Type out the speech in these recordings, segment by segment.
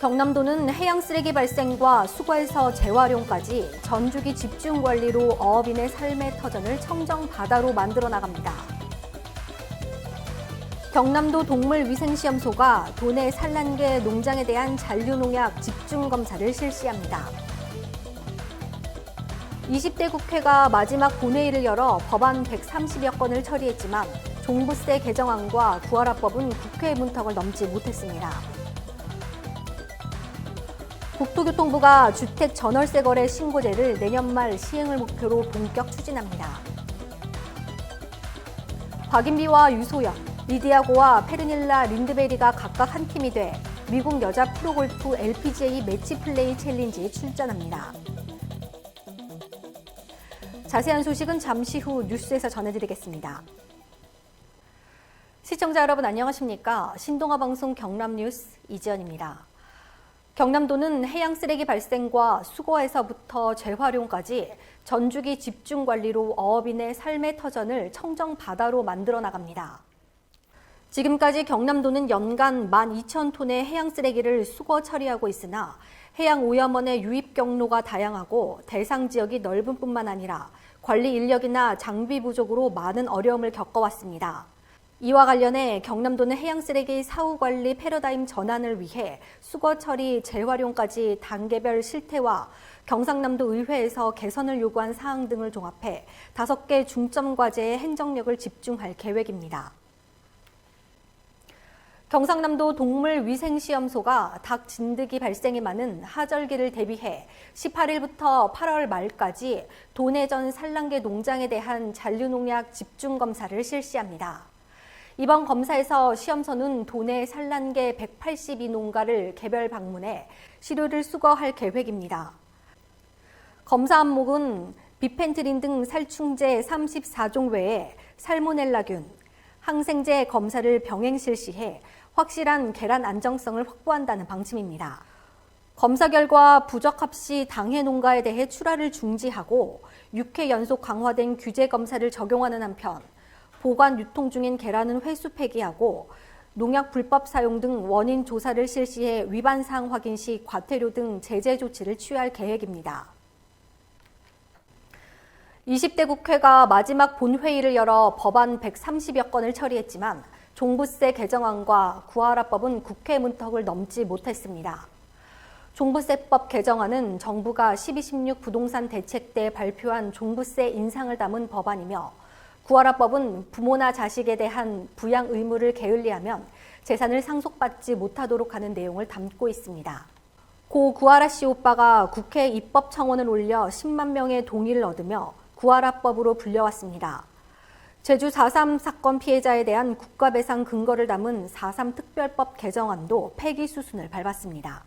경남도는 해양 쓰레기 발생과 수거에서 재활용까지 전주기 집중 관리로 어업인의 삶의 터전을 청정 바다로 만들어 나갑니다. 경남도 동물위생시험소가 도내 산란계 농장에 대한 잔류농약 집중 검사를 실시합니다. 20대 국회가 마지막 본회의를 열어 법안 130여 건을 처리했지만 종부세 개정안과 구하라법은 국회 문턱을 넘지 못했습니다. 국토교통부가 주택 전월세 거래 신고제를 내년 말 시행을 목표로 본격 추진합니다. 박인비와 유소연, 리디아고와 페르닐라 린드베리가 각각 한 팀이 돼 미국 여자 프로골프 LPGA 매치 플레이 챌린지에 출전합니다. 자세한 소식은 잠시 후 뉴스에서 전해드리겠습니다. 시청자 여러분 안녕하십니까? 신동아 방송 경남 뉴스 이지연입니다. 경남도는 해양 쓰레기 발생과 수거에서부터 재활용까지 전주기 집중 관리로 어업인의 삶의 터전을 청정 바다로 만들어 나갑니다. 지금까지 경남도는 연간 12,000톤의 해양 쓰레기를 수거 처리하고 있으나 해양 오염원의 유입 경로가 다양하고 대상 지역이 넓은 뿐만 아니라 관리 인력이나 장비 부족으로 많은 어려움을 겪어왔습니다. 이와 관련해 경남도는 해양 쓰레기 사후 관리 패러다임 전환을 위해 수거 처리 재활용까지 단계별 실태와 경상남도 의회에서 개선을 요구한 사항 등을 종합해 다섯 개 중점 과제에 행정력을 집중할 계획입니다. 경상남도 동물위생시험소가 닭 진드기 발생이 많은 하절기를 대비해 18일부터 8월 말까지 도내전 산란계 농장에 대한 잔류농약 집중 검사를 실시합니다. 이번 검사에서 시험소는 도내 산란계 182 농가를 개별 방문해 시료를 수거할 계획입니다. 검사 항목은 비펜트린 등 살충제 34종 외에 살모넬라균, 항생제 검사를 병행 실시해 확실한 계란 안정성을 확보한다는 방침입니다. 검사 결과 부적합 시 당해 농가에 대해 출하를 중지하고 6회 연속 강화된 규제 검사를 적용하는 한편 보관 유통 중인 계란은 회수 폐기하고 농약 불법 사용 등 원인 조사를 실시해 위반 사항 확인 시 과태료 등 제재 조치를 취할 계획입니다. 20대 국회가 마지막 본회의를 열어 법안 130여 건을 처리했지만 종부세 개정안과 구하라법은 국회 문턱을 넘지 못했습니다. 종부세법 개정안은 정부가 1216 부동산 대책 때 발표한 종부세 인상을 담은 법안이며 구하라법은 부모나 자식에 대한 부양 의무를 게을리하면 재산을 상속받지 못하도록 하는 내용을 담고 있습니다. 고 구하라 씨 오빠가 국회 입법 청원을 올려 10만 명의 동의를 얻으며 구하라법으로 불려왔습니다. 제주 4.3 사건 피해자에 대한 국가배상 근거를 담은 4.3 특별법 개정안도 폐기 수순을 밟았습니다.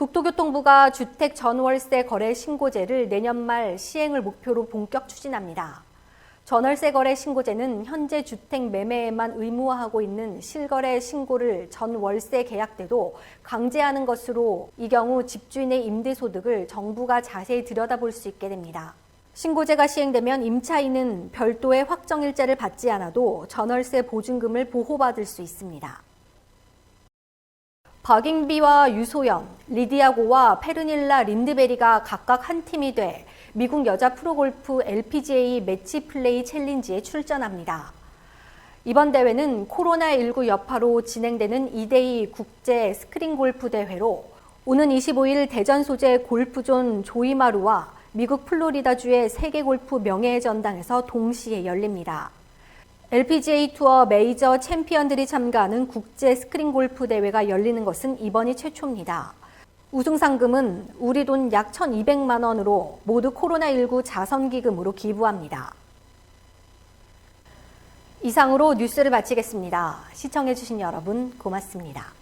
국토교통부가 주택 전월세 거래 신고제를 내년 말 시행을 목표로 본격 추진합니다. 전월세 거래 신고제는 현재 주택 매매에만 의무화하고 있는 실거래 신고를 전월세 계약 때도 강제하는 것으로 이 경우 집주인의 임대 소득을 정부가 자세히 들여다볼 수 있게 됩니다. 신고제가 시행되면 임차인은 별도의 확정일자를 받지 않아도 전월세 보증금을 보호받을 수 있습니다. 박인비와 유소연, 리디아고와 페르닐라 린드베리가 각각 한 팀이 돼 미국 여자 프로골프 LPGA 매치 플레이 챌린지에 출전합니다. 이번 대회는 코로나19 여파로 진행되는 2대2 국제 스크린 골프 대회로 오는 25일 대전 소재 골프존 조이마루와 미국 플로리다주의 세계 골프 명예전당에서 동시에 열립니다. LPGA 투어 메이저 챔피언들이 참가하는 국제 스크린 골프 대회가 열리는 것은 이번이 최초입니다. 우승 상금은 우리 돈 약 1,200만 원으로 모두 코로나19 자선 기금으로 기부합니다. 이상으로 뉴스를 마치겠습니다. 시청해주신 여러분 고맙습니다.